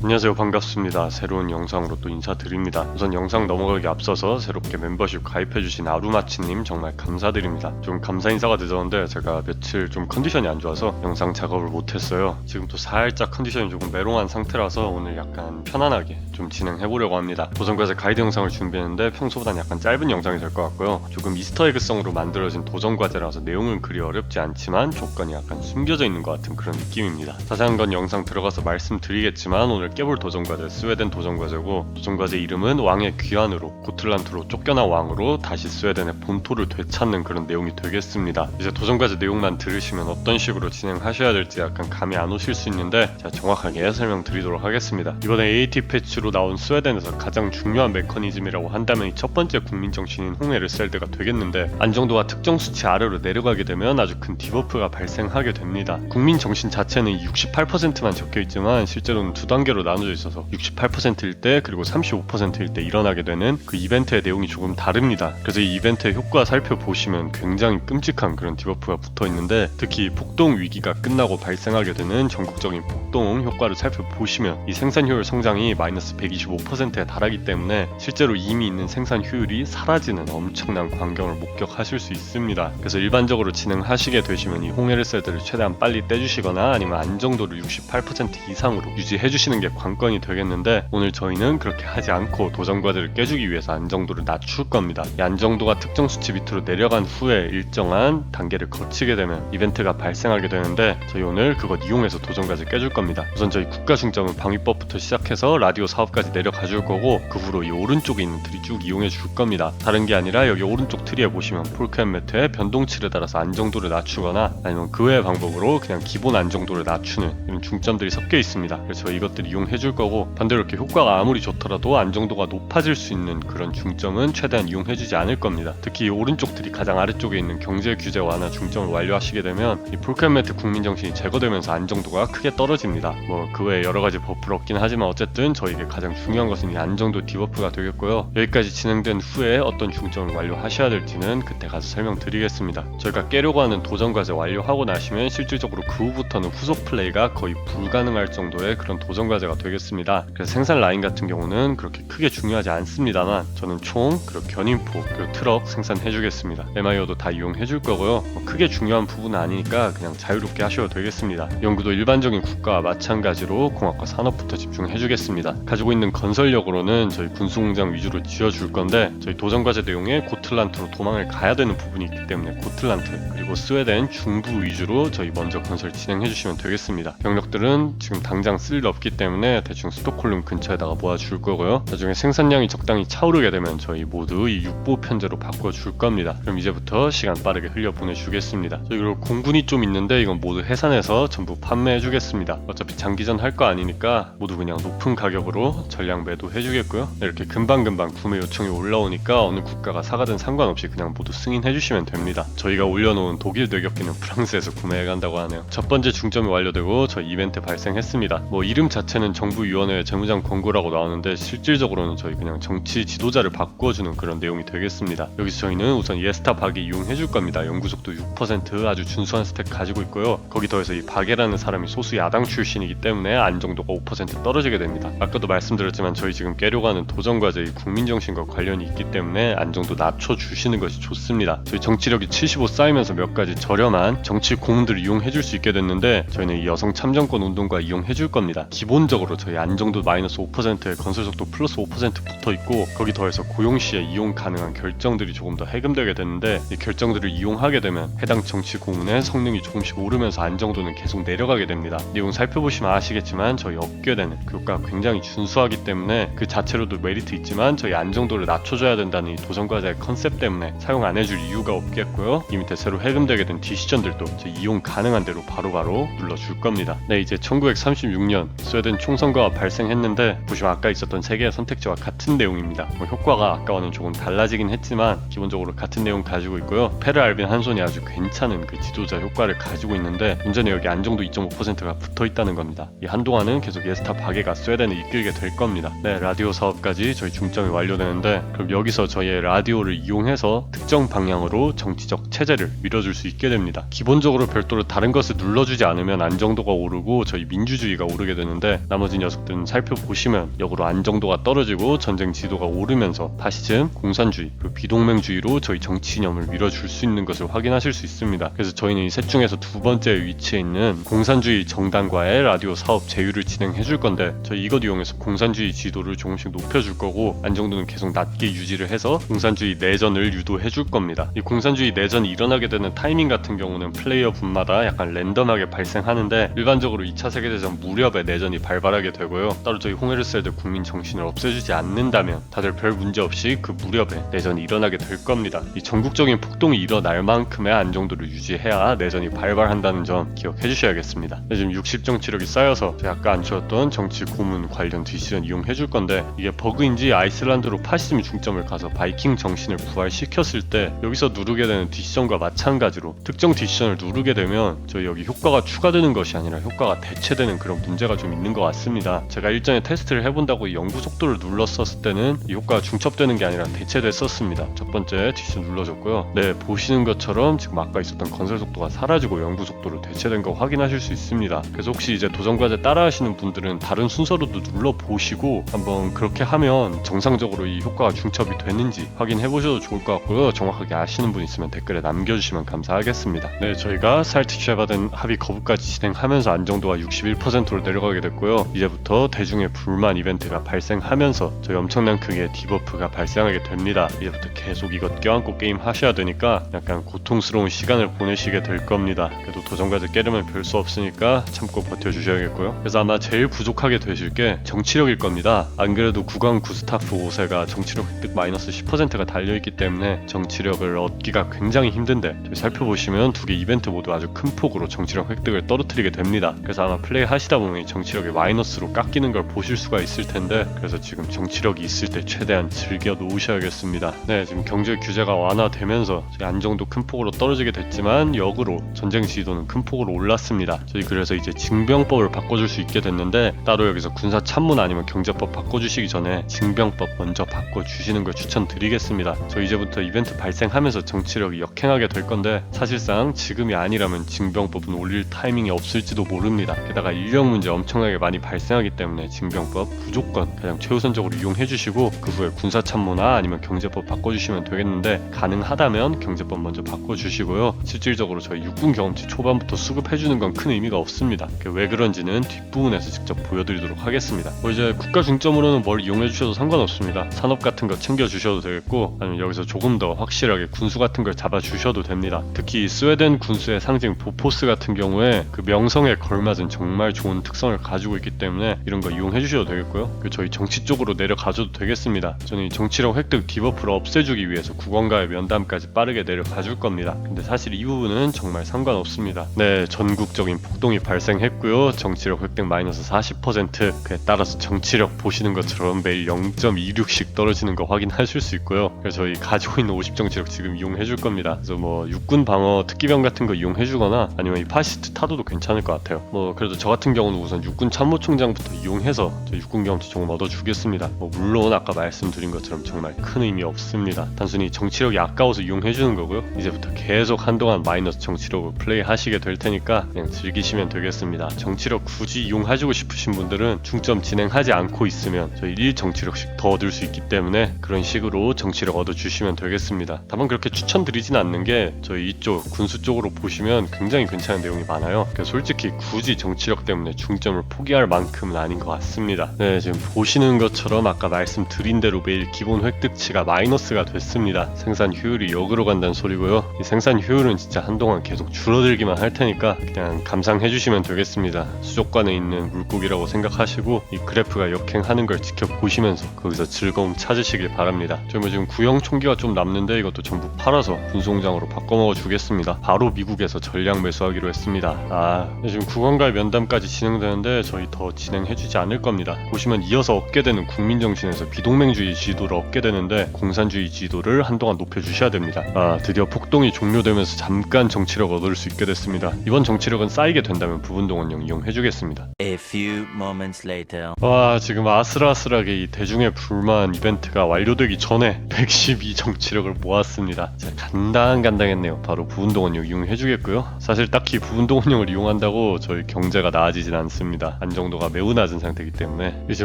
안녕하세요. 반갑습니다. 새로운 영상으로 또 인사드립니다. 우선 영상 넘어가기 앞서서 새롭게 멤버십 가입해주신 아루마치님 정말 감사드립니다. 좀 감사 인사가 늦었는데 제가 며칠 좀 컨디션이 안 좋아서 영상 작업을 못했어요. 지금 또 살짝 컨디션이 조금 메롱한 상태라서 오늘 약간 편안하게 좀 진행해보려고 합니다. 도전과제 가이드 영상을 준비했는데 평소보다는 약간 짧은 영상이 될 것 같고요. 조금 이스터에그성으로 만들어진 도전과제라서 내용은 그리 어렵지 않지만 조건이 약간 숨겨져 있는 것 같은 그런 느낌입니다. 자세한 건 영상 들어가서 말씀드리겠지만 오늘 깨볼 도전 과제 스웨덴 도전 과제고 도전 과제 이름은 왕의 귀환으로 고틀란트로 쫓겨난 왕으로 다시 스웨덴의 본토를 되찾는 그런 내용이 되겠습니다. 이제 도전 과제 내용만 들으시면 어떤 식으로 진행하셔야 될지 약간 감이 안 오실 수 있는데 제가 정확하게 설명드리도록 하겠습니다. 이번에 AT 패치로 나온 스웨덴에서 가장 중요한 메커니즘이라고 한다면 이 첫 번째 국민 정신인 홍해르셀드가 되겠는데 안정도가 특정 수치 아래로 내려가게 되면 아주 큰 디버프가 발생하게 됩니다. 국민 정신 자체는 68%만 적혀 있지만 실제로는 두 단계로 나눠져 있어서 68%일 때 그리고 35%일 때 일어나게 되는 그 이벤트의 내용이 조금 다릅니다. 그래서 이 이벤트의 효과 살펴보시면 굉장히 끔찍한 그런 디버프가 붙어 있는데 특히 폭동 위기가 끝나고 발생하게 되는 전국적인 폭동 효과를 살펴보시면 이 생산 효율 성장이 마이너스 125%에 달하기 때문에 실제로 이미 있는 생산 효율이 사라지는 엄청난 광경을 목격하실 수 있습니다. 그래서 일반적으로 진행하시게 되시면 이 홍해르셀드를 최대한 빨리 떼주시거나 아니면 안정도를 68% 이상으로 유지해 주시는 게 관건이 되겠는데 오늘 저희는 그렇게 하지 않고 도전 과제를 깨주기 위해서 안정도를 낮출 겁니다. 이 안정도가 특정 수치 밑으로 내려간 후에 일정한 단계를 거치게 되면 이벤트가 발생하게 되는데 저희 오늘 그것 이용해서 도전 과제 깨줄 겁니다. 우선 저희 국가 중점은 방위법부터 시작해서 라디오 사업까지 내려가 줄 거고 그 후로 이 오른쪽에 있는 틀이 쭉 이용해 줄 겁니다. 다른 게 아니라 여기 오른쪽 트리에 보시면 폴크앤 매트의 변동치를 따라서 안정도를 낮추거나 아니면 그 외의 방법으로 그냥 기본 안정도를 낮추는 이런 중점들이 섞여 있습니다. 그래서 이것들 이 용해 줄 거고 반대로 이렇게 효과가 아무리 좋더라도 안정도가 높아질 수 있는 그런 중점은 최대한 이용해 주지 않을 겁니다. 특히 이 오른쪽들이 가장 아래쪽에 있는 경제 규제 완화 중점을 완료하시게 되면 이 폴크앤 매트 국민 정신이 제거되면서 안정도가 크게 떨어집니다. 뭐 그 외에 여러 가지 버프를 얻긴 하지만 어쨌든 저에게 가장 중요한 것은 이 안정도 디버프가 되겠고요. 여기까지 진행된 후에 어떤 중점을 완료하셔야 될지는 그때 가서 설명드리겠습니다. 저희가 깨려고 하는 도전 과제 완료하고 나시면 실질적으로 그 후부터는 후속 플레이가 거의 불가능할 정도의 그런 도전 과제 가 되겠습니다. 그래서 생산 라인 같은 경우는 그렇게 크게 중요하지 않습니다만 저는 총 그리고 견인포 그리고 트럭 생산해 주겠습니다. MIO도 다 이용해 줄 거고요. 뭐 크게 중요한 부분은 아니니까 그냥 자유롭게 하셔도 되겠습니다. 연구도 일반적인 국가와 마찬가지로 공학과 산업부터 집중해 주겠습니다. 가지고 있는 건설력으로는 저희 군수공장 위주로 지어 줄 건데 저희 도전 과제 내용에 고틀란트로 도망을 가야 되는 부분이 있기 때문에 고틀란트 그리고 스웨덴 중부 위주로 저희 먼저 건설 진행해 주시면 되겠습니다. 병력들은 지금 당장 쓸 일 없기 때문에 대충 스톡홀름 근처에다가 모아줄 거고요. 나중에 생산량이 적당히 차오르게 되면 저희 모두 이 육보 편제로 바꿔줄 겁니다. 그럼 이제부터 시간 빠르게 흘려 보내주겠습니다. 그리고 공군이 좀 있는데 이건 모두 해산해서 전부 판매해 주겠습니다. 어차피 장기전 할 거 아니니까 모두 그냥 높은 가격으로 전량 매도해 주겠고요. 이렇게 금방금방 구매 요청이 올라오니까 어느 국가가 사가든 상관없이 그냥 모두 승인해 주시면 됩니다. 저희가 올려놓은 독일 대격기는 프랑스에서 구매해 간다고 하네요. 첫 번째 중점이 완료되고 저희 이벤트 발생했습니다. 뭐 이름 자체는 정부위원회 재무장 권고라고 나오는데 실질적으로는 저희 그냥 정치 지도자를 바꿔주는 그런 내용이 되겠습니다. 여기서 저희는 우선 예스타 박에 이용해 줄 겁니다. 연구속도 6% 아주 준수한 스택 가지고 있고요. 거기 더해서 이 박이라는 사람이 소수 야당 출신이기 때문에 안정도가 5% 떨어지게 됩니다. 아까도 말씀드렸지만 저희 지금 깨려고 하는 도전 과제 이 국민정신과 관련이 있기 때문에 안정도 낮춰 주시는 것이 좋습니다. 저희 정치력이 75 쌓이면서 몇 가지 저렴한 정치 고문들을 이용해 줄 수 있게 됐는데 저희는 이 여성 참정권 운동과 이용해 줄 겁니다. 기본적으로 저희 안정도 마이너스 5%에 건설 속도 플러스 5% 붙어 있고 거기 더해서 고용 시에 이용 가능한 결정들이 조금 더 해금되게 되는데 이 결정들을 이용하게 되면 해당 정치 고문의 성능이 조금씩 오르면서 안정도는 계속 내려가게 됩니다. 내용 살펴보시면 아시겠지만 저희 얻게 되는 그 효과가 굉장히 준수하기 때문에 그 자체로도 메리트 있지만 저희 안정도를 낮춰줘야 된다는 이 도전과제의 컨셉 때문에 사용 안 해줄 이유가 없겠고요. 이 밑에 새로 해금되게 된 디시전들도 이용 가능한 대로 바로바로 눌러줄 겁니다. 네 이제 1936년 스웨덴 총선거가 발생했는데 보시면 아까 있었던 세 개의 선택지와 같은 내용입니다. 뭐 효과가 아까와는 조금 달라지긴 했지만 기본적으로 같은 내용 가지고 있고요. 페르 알빈 한손이 아주 괜찮은 그 지도자 효과를 가지고 있는데 문제는 여기 안정도 2.5%가 붙어 있다는 겁니다. 이 한동안은 계속 예스타 박에가 스웨덴을 이끌게 될 겁니다. 네 라디오 사업까지 저희 중점이 완료되는데 그럼 여기서 저희의 라디오를 이용해서 특정 방향으로 정치적 체제를 밀어줄 수 있게 됩니다. 기본적으로 별도로 다른 것을 눌러주지 않으면 안정도가 오르고 저희 민주주의가 오르게 되는데 나머지 녀석들은 살펴보시면 역으로 안정도가 떨어지고 전쟁 지도가 오르면서 파시즘, 공산주의, 그리고 비동맹주의로 저희 정치 이념을 밀어줄 수 있는 것을 확인하실 수 있습니다. 그래서 저희는 이 셋 중에서 두 번째 위치에 있는 공산주의 정당과의 라디오 사업 제휴를 진행해 줄 건데 저희 이것 이용해서 공산주의 지도를 조금씩 높여줄 거고 안정도는 계속 낮게 유지를 해서 공산주의 내전을 유도해 줄 겁니다. 이 공산주의 내전이 일어나게 되는 타이밍 같은 경우는 플레이어 분마다 약간 랜덤하게 발생하는데 일반적으로 2차 세계대전 무렵에 내전이 발 발하게 되고요. 따로 저희 홍해르셀드 국민 정신을 없애주지 않는다면 다들 별 문제 없이 그 무렵에 내전이 일어나게 될 겁니다. 이 전국적인 폭동이 일어날 만큼의 안정도를 유지해야 내전이 발발한다는 점 기억해 주셔야겠습니다. 네, 지금 60 정 치력이 쌓여서 제가 아까 안 치웠던 정치 고문 관련 디시전 이용해 줄 건데 이게 버그인지 아이슬란드로 파시즘 중점을 가서 바이킹 정신을 부활시켰을 때 여기서 누르게 되는 디시전과 마찬가지로 특정 디시전을 누르게 되면 저희 여기 효과가 추가되는 것이 아니라 효과가 대체되는 그런 문제가 좀 있는 것 같 습니다. 제가 일전에 테스트를 해본다고 이 연구 속도를 눌렀었을 때는 이 효과가 중첩되는 게 아니라 대체됐었습니다. 첫 번째 디시전 눌러줬고요. 네 보시는 것처럼 지금 아까 있었던 건설 속도가 사라지고 연구 속도로 대체된 거 확인하실 수 있습니다. 그래서 혹시 이제 도전 과제 따라 하시는 분들은 다른 순서로도 눌러 보시고 한번 그렇게 하면 정상적으로 이 효과가 중첩이 되는지 확인해 보셔도 좋을 것 같고요. 정확하게 아시는 분 있으면 댓글에 남겨주시면 감사하겠습니다. 네, 저희가 살틱쉐 받은 합의 거부까지 진행하면서 안정도가 61%로 내려가게 됐고요. 이제부터 대중의 불만 이벤트가 발생하면서 저희 엄청난 크기의 디버프가 발생하게 됩니다. 이제부터 계속 이것 껴안고 게임 하셔야 되니까 약간 고통스러운 시간을 보내시게 될 겁니다. 그래도 도전과제 깨려면 별 수 없으니까 참고 버텨주셔야겠고요. 그래서 아마 제일 부족하게 되실 게 정치력일 겁니다. 안 그래도 구강 구스타프 5세가 정치력 획득 마이너스 10%가 달려있기 때문에 정치력을 얻기가 굉장히 힘든데 살펴보시면 두 개 이벤트 모두 아주 큰 폭으로 정치력 획득을 떨어뜨리게 됩니다. 그래서 아마 플레이 하시다 보면 이 정치력이 마이너스로 깎이는 걸 보실 수가 있을 텐데 그래서 지금 정치력이 있을 때 최대한 즐겨 놓으셔야겠습니다. 네, 지금 경제 규제가 완화되면서 안정도 큰 폭으로 떨어지게 됐지만 역으로 전쟁 지도는 큰 폭으로 올랐습니다. 저희 그래서 이제 징병법을 바꿔줄 수 있게 됐는데 따로 여기서 군사 참문 아니면 경제법 바꿔주시기 전에 징병법 먼저 바꿔주시는 걸 추천드리겠습니다. 저 이제부터 이벤트 발생하면서 정치력이 역행하게 될 건데 사실상 지금이 아니라면 징병법은 올릴 타이밍이 없을지도 모릅니다. 게다가 인력 문제 엄청나게 많이 발생하기 때문에 징병법 무조건 가장 최우선적으로 이용해 주시고 그 후에 군사 참모나 아니면 경제법 바꿔주시면 되겠는데 가능하다면 경제법 먼저 바꿔주시고요. 실질적으로 저희 육군 경험치 초반부터 수급해 주는 건 큰 의미가 없습니다. 그왜 그런지는 뒷부분에서 직접 보여드리도록 하겠습니다. 뭐 이제 국가 중점으로는 뭘 이용해 주셔도 상관없습니다. 산업 같은 거 챙겨 주셔도 되겠고 아니면 여기서 조금 더 확실하게 군수 같은 걸 잡아 주셔도 됩니다. 특히 스웨덴 군수의 상징 보포스 같은 경우에 그 명성에 걸맞은 정말 좋은 특성을 가지고 있기 때문에 이런 거 이용해 주셔도 되겠고요. 저희 정치 쪽으로 내려가줘도 되겠습니다. 저는 이 정치력 획득 디버프를 없애주기 위해서 국원과의 면담까지 빠르게 내려가 줄 겁니다. 근데 사실 이 부분은 정말 상관없습니다. 네, 전국적인 폭동이 발생했고요. 정치력 획득 마이너스 40% 그에 따라서 정치력 보시는 것처럼 매일 0.26씩 떨어지는 거 확인하실 수 있고요. 그래서 저희 가지고 있는 50 정치력 지금 이용해 줄 겁니다. 그래서 뭐 육군 방어 특기병 같은 거 이용해 주거나 아니면 이 파시스트 타도도 괜찮을 것 같아요. 뭐 그래도 저 같은 경우는 우선 육군 참 모총장부터 이용해서 저 육군 경험치 조금 얻어 주겠습니다. 뭐 물론 아까 말씀드린 것처럼 정말 큰 의미 없습니다. 단순히 정치력이 아까워서 이용해 주는 거고요. 이제부터 계속 한동안 마이너스 정치력을 플레이 하시게 될 테니까 그냥 즐기시면 되겠습니다. 정치력 굳이 이용해주고 싶으신 분들은 중점 진행하지 않고 있으면 저희 1 정치력씩 더 얻을 수 있기 때문에 그런 식으로 정치력 얻어주시면 되겠습니다. 다만 그렇게 추천드리진 않는 게 저희 이쪽 군수 쪽으로 보시면 굉장히 괜찮은 내용이 많아요. 그러니까 솔직히 굳이 정치력 때문에 중점을 포기 할 만큼은 아닌 것 같습니다. 네, 지금 보시는 것처럼 아까 말씀드린 대로 매일 기본 획득치가 마이너스가 됐습니다. 생산 효율이 역으로 간다는 소리고요. 이 생산 효율은 진짜 한동안 계속 줄어들기만 할 테니까 그냥 감상해 주시면 되겠습니다. 수족관에 있는 물고기라고 생각하시고 이 그래프가 역행하는 걸 지켜보시면서 거기서 즐거움 찾으시길 바랍니다. 저희 뭐 지금 구형 총기가 좀 남는데 이것도 전부 팔아서 군수공장으로 바꿔먹어 주겠습니다. 바로 미국에서 전량 매수하기로 했습니다. 아 지금 국원과의 면담까지 진행되는데 저희 더 진행해주지 않을 겁니다. 보시면 이어서 얻게 되는 국민정신에서 비동맹주의 지도를 얻게 되는데 공산주의 지도를 한동안 높여주셔야 됩니다. 아 드디어 폭동이 종료되면서 잠깐 정치력 얻을 수 있게 됐습니다. 이번 정치력은 쌓이게 된다면 부분동원령 이용해주겠습니다. A few moments later. 와 지금 아슬아슬하게 이 대중의 불만 이벤트가 완료되기 전에 112 정치력을 모았습니다. 진짜 간당간당했네요. 바로 부분동원령 이용해주겠고요. 사실 딱히 부분동원령을 이용한다고 저희 경제가 나아지진 않습니다. 안정 안 정도가 매우 낮은 상태이기 때문에 이제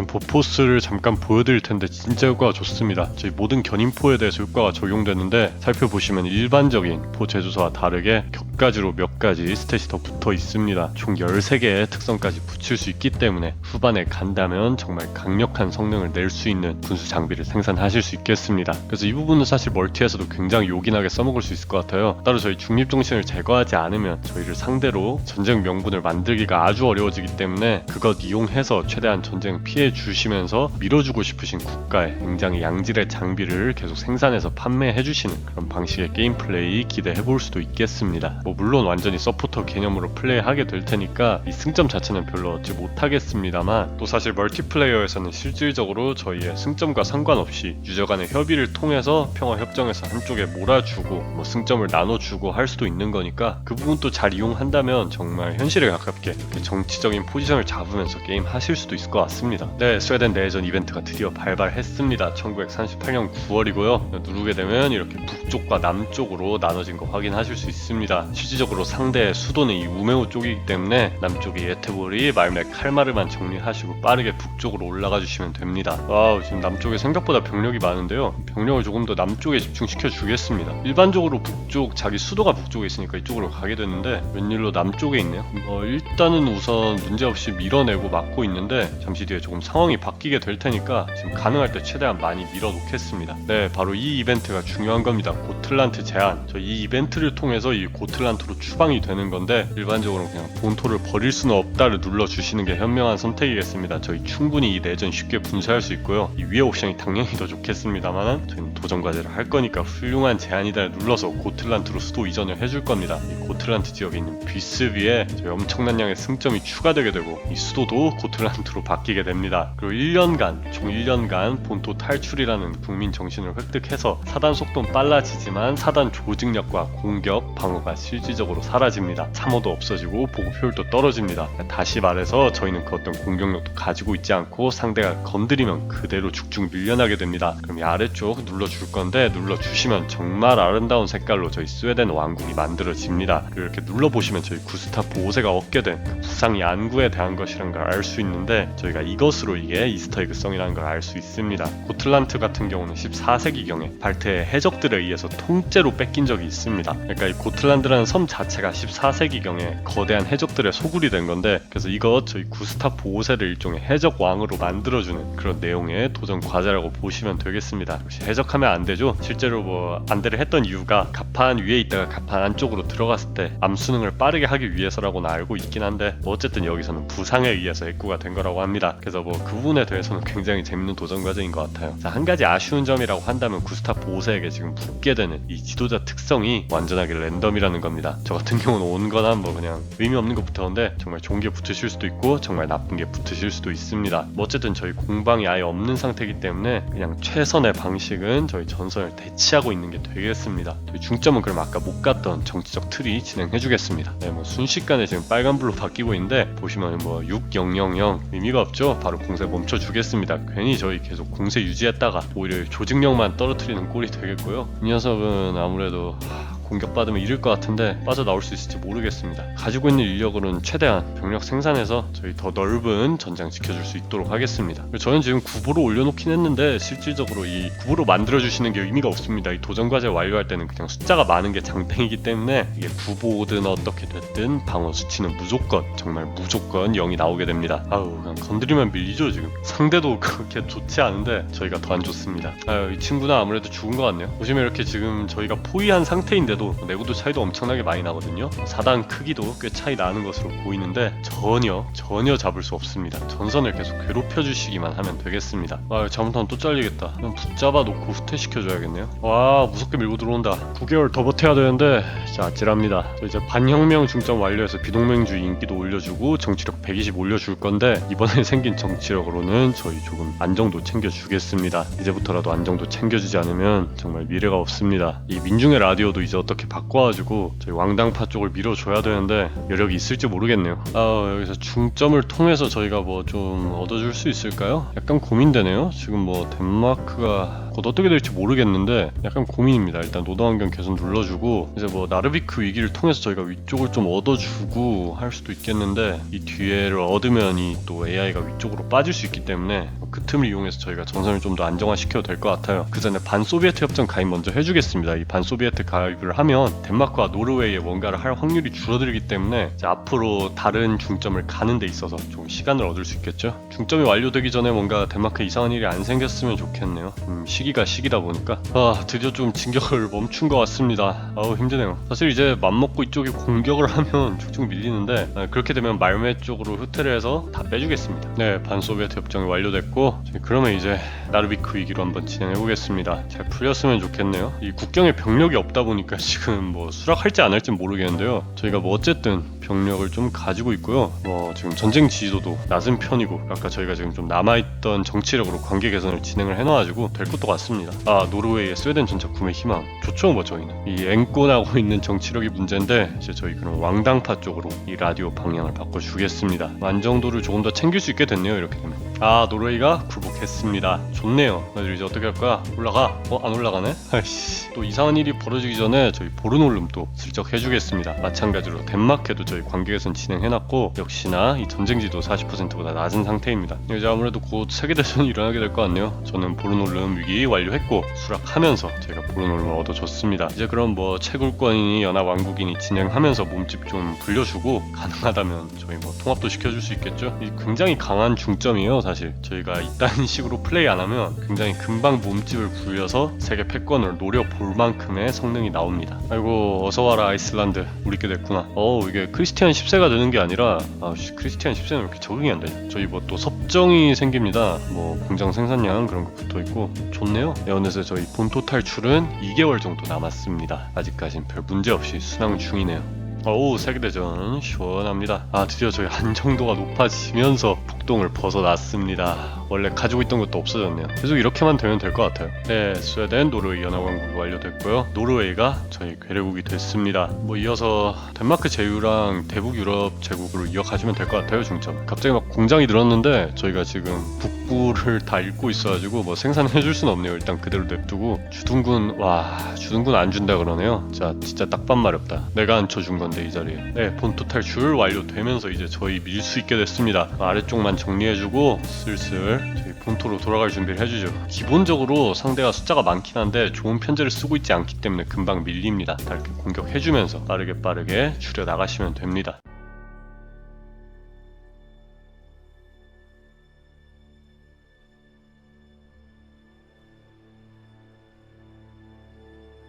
보포스를 잠깐 보여드릴 텐데 진짜 효과가 좋습니다. 저희 모든 견인포에 대해서 효과가 적용되는데 살펴보시면 일반적인 포 제조사와 다르게 격가지로 몇 가지 스탯이 더 붙어 있습니다. 총 13개의 특성까지 붙일 수 있기 때문에 후반에 간다면 정말 강력한 성능을 낼 수 있는 분수 장비를 생산하실 수 있겠습니다. 그래서 이 부분은 사실 멀티에서도 굉장히 요긴하게 써먹을 수 있을 것 같아요. 따로 저희 중립정신을 제거하지 않으면 저희를 상대로 전쟁 명분을 만들기가 아주 어려워지기 때문에 그것 이용해서 최대한 전쟁 피해 주시면서 밀어주고 싶으신 국가에 굉장히 양질의 장비를 계속 생산해서 판매해 주시는 그런 방식의 게임 플레이 기대해 볼 수도 있겠습니다. 뭐 물론 완전히 서포터 개념으로 플레이하게 될 테니까 이 승점 자체는 별로 얻지 못하겠습니다만 또 사실 멀티플레이어에서는 실질적으로 저희의 승점과 상관없이 유저 간의 협의를 통해서 평화 협정에서 한쪽에 몰아주고 뭐 승점을 나눠주고 할 수도 있는 거니까 그 부분도 잘 이용한다면 정말 현실에 가깝게 정치적인 포지션을 잡 으면서 게임 하실 수도 있을 것 같습니다. 네, 스웨덴 내전 이벤트가 드디어 발발했습니다. 1938년 9월이고요. 누르게 되면 이렇게 북쪽과 남쪽으로 나눠진 거 확인하실 수 있습니다. 실질적으로 상대의 수도는 이 우메우 쪽이기 때문에 남쪽이 예테보리, 말멜, 칼마르만 정리하시고 빠르게 북쪽으로 올라가 주시면 됩니다. 와우, 지금 남쪽에 생각보다 병력이 많은데요. 병력을 조금 더 남쪽에 집중시켜 주겠습니다. 일반적으로 북쪽, 자기 수도가 북쪽에 있으니까 이쪽으로 가게 되는데 웬일로 남쪽에 있네요. 어, 일단은 우선 문제없이 밀어 내고 막고 있는데 잠시 뒤에 조금 상황이 바뀌게 될 테니까 지금 가능할 때 최대한 많이 밀어놓겠습니다. 네, 바로 이 이벤트가 중요한 겁니다. 고틀란트 제한. 저 이 이벤트를 통해서 이 고틀란트로 추방이 되는 건데 일반적으로 그냥 본토를 버릴 수는 없다를 눌러주시는 게 현명한 선택이겠습니다. 저희 충분히 이 내전 쉽게 분쇄할 수 있고요. 이 위에 옵션이 당연히 더 좋겠습니다만 저희는 도전 과제를 할 거니까 훌륭한 제한이다 눌러서 고틀란트로 수도 이전을 해줄 겁니다. 이 고틀란트 지역에 있는 비스비에 엄청난 양의 승점이 추가되게 되고 이 수도도 고틀란트로 바뀌게 됩니다. 그리고 1년간 총 1년간 본토 탈출이라는 국민 정신을 획득해서 사단 속도는 빨라지지만 사단 조직력과 공격, 방어가 실질적으로 사라집니다. 참호도 없어지고 보급 효율도 떨어집니다. 다시 말해서 저희는 그 어떤 공격력도 가지고 있지 않고 상대가 건드리면 그대로 죽죽 밀려나게 됩니다. 그럼 이 아래쪽 눌러줄 건데 눌러주시면 정말 아름다운 색깔로 저희 스웨덴 왕국이 만들어집니다. 그리고 이렇게 눌러보시면 저희 구스타프 5세가 얻게 된그 부상이 안구에 대한 것이 라는 걸알 수 있는데 저희가 이것으로 이게 이스터에그성이라는 걸 알 수 있습니다. 고틀란트 같은 경우는 14세기경에 발트의 해적들에 의해서 통째로 뺏긴 적이 있습니다. 그러니까 이 고틀란드라는 섬 자체가 14세기경에 거대한 해적들의 소굴이 된 건데 그래서 이것 저희 구스타프 5세를 일종의 해적 왕으로 만들어주는 그런 내용의 도전 과제라고 보시면 되겠습니다. 역시 해적하면 안 되죠. 실제로 뭐 안대를 했던 이유가 갑판 위에 있다가 갑판 안쪽으로 들어갔을 때 암수능을 빠르게 하기 위해서라고는 알고 있긴 한데 뭐 어쨌든 여기서는 부상 에 의해서 핵구가 된 거라고 합니다. 그래서 뭐 그 부분에 대해서는 굉장히 재밌는 도전 과제인 것 같아요. 자, 한 가지 아쉬운 점이라고 한다면 구스타프 5세에게 지금 붙게 되는 이 지도자 특성이 완전하게 랜덤이라는 겁니다. 저 같은 경우는 온 거나 뭐 그냥 의미 없는 거 붙었는데 정말 좋은 게 붙으실 수도 있고 정말 나쁜 게 붙으실 수도 있습니다. 뭐 어쨌든 저희 공방이 아예 없는 상태이기 때문에 그냥 최선의 방식은 저희 전선을 대치하고 있는 게 되겠습니다. 저희 중점은 그럼 아까 못 갔던 정치적 틀이 진행해 주겠습니다. 네, 뭐 순식간에 지금 빨간불로 바뀌고 있는데 보시면 뭐6000 의미가 없죠. 바로 공세 멈춰 주겠습니다. 괜히 저희 계속 공세 유지했다가 오히려 조직력만 떨어뜨리는 꼴이 되겠고요. 이 녀석은 아무래도 하, 공격받으면 잃을 것 같은데 빠져나올 수 있을지 모르겠습니다. 가지고 있는 인력으로는 최대한 병력 생산해서 저희 더 넓은 전장 지켜줄 수 있도록 하겠습니다. 저는 지금 구보로 올려놓긴 했는데 실질적으로 이 구보로 만들어주시는 게 의미가 없습니다. 이 도전 과제 완료할 때는 그냥 숫자가 많은 게 장땡이기 때문에 이게 구보든 어떻게 됐든 방어 수치는 무조건 정말 무조건 0이 나오게 됩니다. 아우 그냥 건드리면 밀리죠 지금. 상대도 그렇게 좋지 않은데 저희가 더 안 좋습니다. 아유 이 친구는 아무래도 죽은 것 같네요. 보시면 이렇게 지금 저희가 포위한 상태인데도 내구도 차이도 엄청나게 많이 나거든요. 사단 크기도 꽤 차이 나는 것으로 보이는데 전혀 전혀 잡을 수 없습니다. 전선을 계속 괴롭혀 주시기만 하면 되겠습니다. 아 잘못하면 또 잘리겠다. 그냥 붙잡아 놓고 후퇴 시켜 줘야겠네요. 와 무섭게 밀고 들어온다. 9개월 더 버텨야 되는데 진짜 아찔합니다. 저 이제 반혁명 중점 완료해서 비동맹주의 인기도 올려주고 정치력 120 올려줄 건데 이번에 생긴 정치력으로는 저희 조금 안정도 챙겨주겠습니다. 이제부터라도 안정도 챙겨주지 않으면 정말 미래가 없습니다. 이 민중의 라디오도 이제 어떻게 바꿔가지고 저희 왕당파 쪽을 밀어줘야 되는데 여력이 있을지 모르겠네요. 아 여기서 중점을 통해서 저희가 뭐 좀 얻어줄 수 있을까요? 약간 고민되네요. 지금 뭐 덴마크가 곧 어떻게 될지 모르겠는데 약간 고민입니다. 일단 노동 환경 개선 눌러주고 이제 뭐 나르비크 위기를 통해서 저희가 위쪽을 좀 얻어주고 할 수도 있겠는데 이 뒤에를 얻으면 이 또 AI가 위쪽으로 빠질 수 있기 때문에 그 틈을 이용해서 저희가 정선을 좀 더 안정화시켜도 될 것 같아요. 그 전에 반소비에트 협정 가입 먼저 해주겠습니다. 이 반소비에트 가입을 하면 덴마크와 노르웨이에 뭔가를 할 확률이 줄어들기 때문에 앞으로 다른 중점을 가는 데 있어서 좀 시간을 얻을 수 있겠죠. 중점이 완료되기 전에 뭔가 덴마크에 이상한 일이 안 생겼으면 좋겠네요. 음, 시 기가 시기다 보니까 아 드디어 좀 진격을 멈춘 것 같습니다. 아우 힘드네요. 사실 이제 맘먹고 이쪽이 공격을 하면 쭉쭉 밀리는데 아, 그렇게 되면 말메 쪽으로 후퇴를 해서 다 빼주겠습니다. 네 반소비에트 협정이 완료됐고 그러면 이제 나르비크 위기로 한번 진행해 보겠습니다. 잘 풀렸으면 좋겠네요. 이 국경에 병력이 없다 보니까 지금 뭐 수락할지 안 할지 모르겠는데요. 저희가 뭐 어쨌든 병력을 좀 가지고 있고요. 뭐 지금 전쟁 지지도도 낮은 편이고 아까 저희가 지금 좀 남아있던 정치력으로 관계 개선을 진행을 해놔가지고 될 것도 같습니다. 아 노르웨이의 스웨덴 전차 구매 희망 좋죠 뭐 저희는 이 앵꼬나고 있는 정치력이 문제인데 이제 저희 그런 왕당파 쪽으로 이 라디오 방향을 바꿔주겠습니다. 완정도를 조금 더 챙길 수 있게 됐네요 이렇게 되면. 아 노르웨이가 굴복했습니다. 좋네요. 너희들 이제 어떻게 할 거야? 올라가? 어 안 올라가네? 아이씨 또 이상한 일이 벌어지기 전에 저희 보르놀름 또 슬쩍 해주겠습니다. 마찬가지로 덴마크에도 저희 개선 진행해놨고 역시나 이 전쟁지도 40%보다 낮은 상태입니다. 이제 아무래도 곧 세계대전이 일어나게 될 것 같네요. 저는 보르놀름 위기 완료했고 수락하면서 제가 보르놀름을 얻어줬습니다. 이제 그럼 뭐 채굴권이니 연합 왕국이니 진행하면서 몸집 좀 불려주고 가능하다면 저희 뭐 통합도 시켜줄 수 있겠죠. 이 굉장히 강한 중점이에요 사실. 저희가 이딴 식으로 플레이 안 하면 굉장히 금방 몸집을 불려서 세계 패권을 노려볼 만큼의 성능이 나옵니다. 아이고 어서 와라 아이슬란드 우리께 됐구나. 어 이게 크리스티안 10세가 되는 게 아니라 아 씨, 크리스티안 10세는 왜 이렇게 적응이 안 되냐. 저희 뭐 또 섭정이 생깁니다. 뭐 공장 생산량 그런 거 붙어 있고 좋네요. 네, 어느새 저희 본토 탈출은 2개월 정도 남았습니다. 아직까진 별 문제 없이 순항 중이네요. 어우 세계대전 시원합니다. 아 드디어 저희 안정도가 높아지면서 북동을 벗어났습니다. 원래 가지고 있던 것도 없어졌네요. 계속 이렇게만 되면 될 것 같아요. 네, 스웨덴, 노르웨이 연합왕국이 완료됐고요. 노르웨이가 저희 괴뢰국이 됐습니다. 뭐 이어서 덴마크 제휴랑 대북 유럽 제국으로 이어가시면 될 것 같아요. 중점. 갑자기 막 공장이 늘었는데 저희가 지금 북부를 다 읽고 있어가지고 뭐 생산해 줄 수는 없네요. 일단 그대로 냅두고 주둔군 와 주둔군 안 준다 그러네요. 자 진짜 딱밤 마렵다. 내가 앉혀준 건데 이 자리에. 네 본토 탈출 완료되면서 이제 저희 밀 수 있게 됐습니다. 아래쪽만 정리해주고 슬슬 본토로 돌아갈 준비를 해주죠. 기본적으로 상대가 숫자가 많긴 한데 좋은 편제를 쓰고 있지 않기 때문에 금방 밀립니다. 다 이렇게 공격해주면서 빠르게 빠르게 줄여 나가시면 됩니다.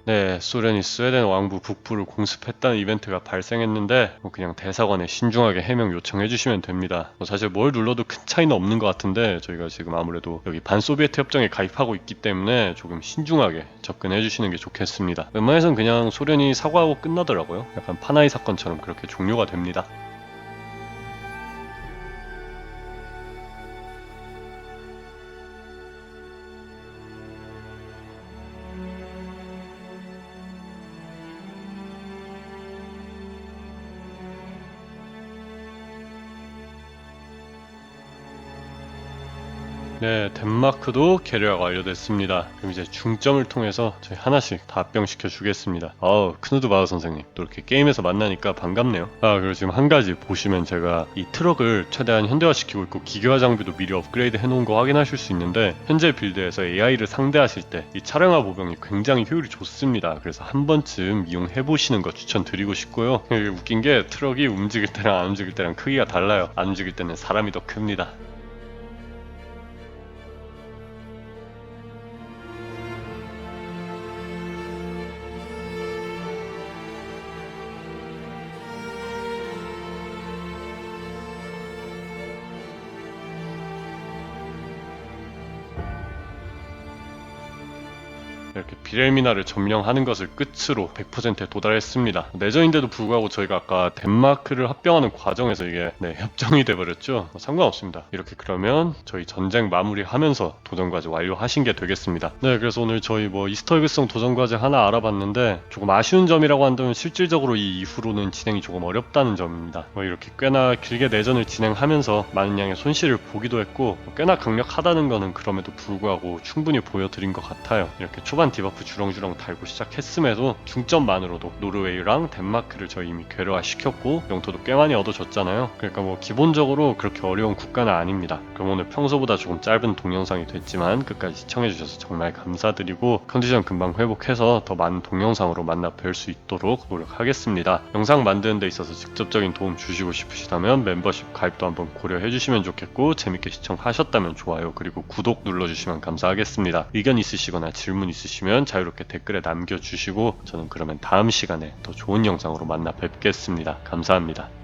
네, 소련이 스웨덴 왕부 북부를 공습했다는 이벤트가 발생했는데 뭐 그냥 대사관에 신중하게 해명 요청해 주시면 됩니다. 뭐 사실 뭘 눌러도 큰 차이는 없는 것 같은데 저희가 지금 아무래도 여기 반소비에트 협정에 가입하고 있기 때문에 조금 신중하게 접근해 주시는 게 좋겠습니다. 웬만해선 그냥 소련이 사과하고 끝나더라고요. 약간 파나이 사건처럼 그렇게 종료가 됩니다. 네, 덴마크도 계류가 완료됐습니다. 그럼 이제 중점을 통해서 저희 하나씩 다 합병시켜 주겠습니다. 아우, 크누드 바우 선생님. 또 이렇게 게임에서 만나니까 반갑네요. 아, 그리고 지금 한 가지 보시면 제가 이 트럭을 최대한 현대화시키고 있고 기계화 장비도 미리 업그레이드 해놓은 거 확인하실 수 있는데 현재 빌드에서 AI를 상대하실 때 이 차량화 보병이 굉장히 효율이 좋습니다. 그래서 한 번쯤 이용해 보시는 거 추천드리고 싶고요. 웃긴 게 트럭이 움직일 때랑 안 움직일 때랑 크기가 달라요. 안 움직일 때는 사람이 더 큽니다. 이렇게 비렐미나를 점령하는 것을 끝으로 100%에 도달했습니다. 내전인데도 불구하고 저희가 아까 덴마크를 합병하는 과정에서 이게 네, 협정이 돼버렸죠. 뭐 상관없습니다. 이렇게 그러면 저희 전쟁 마무리하면서 도전 과제 완료하신 게 되겠습니다. 네, 그래서 오늘 저희 뭐 이스터에그성 도전 과제 하나 알아봤는데 조금 아쉬운 점이라고 한다면 실질적으로 이 이후로는 진행이 조금 어렵다는 점입니다. 뭐 이렇게 꽤나 길게 내전을 진행하면서 많은 양의 손실을 보기도 했고 뭐 꽤나 강력하다는 거는 그럼에도 불구하고 충분히 보여드린 것 같아요. 이렇게 초반 디버프 주렁주렁 달고 시작했음에도 중점만으로도 노르웨이랑 덴마크를 저희 이미 괴로화시켰고 영토도 꽤 많이 얻어줬잖아요. 그러니까 뭐 기본적으로 그렇게 어려운 국가는 아닙니다. 그럼 오늘 평소보다 조금 짧은 동영상이 됐지만 끝까지 시청해주셔서 정말 감사드리고 컨디션 금방 회복해서 더 많은 동영상으로 만나 뵐 수 있도록 노력하겠습니다. 영상 만드는 데 있어서 직접적인 도움 주시고 싶으시다면 멤버십 가입도 한번 고려해 주시면 좋겠고 재밌게 시청하셨다면 좋아요 그리고 구독 눌러주시면 감사하겠습니다. 의견 있으시거나 질문 있으시면 자유롭게 댓글에 남겨주시고 저는 그러면 다음 시간에 더 좋은 영상으로 만나 뵙겠습니다. 감사합니다.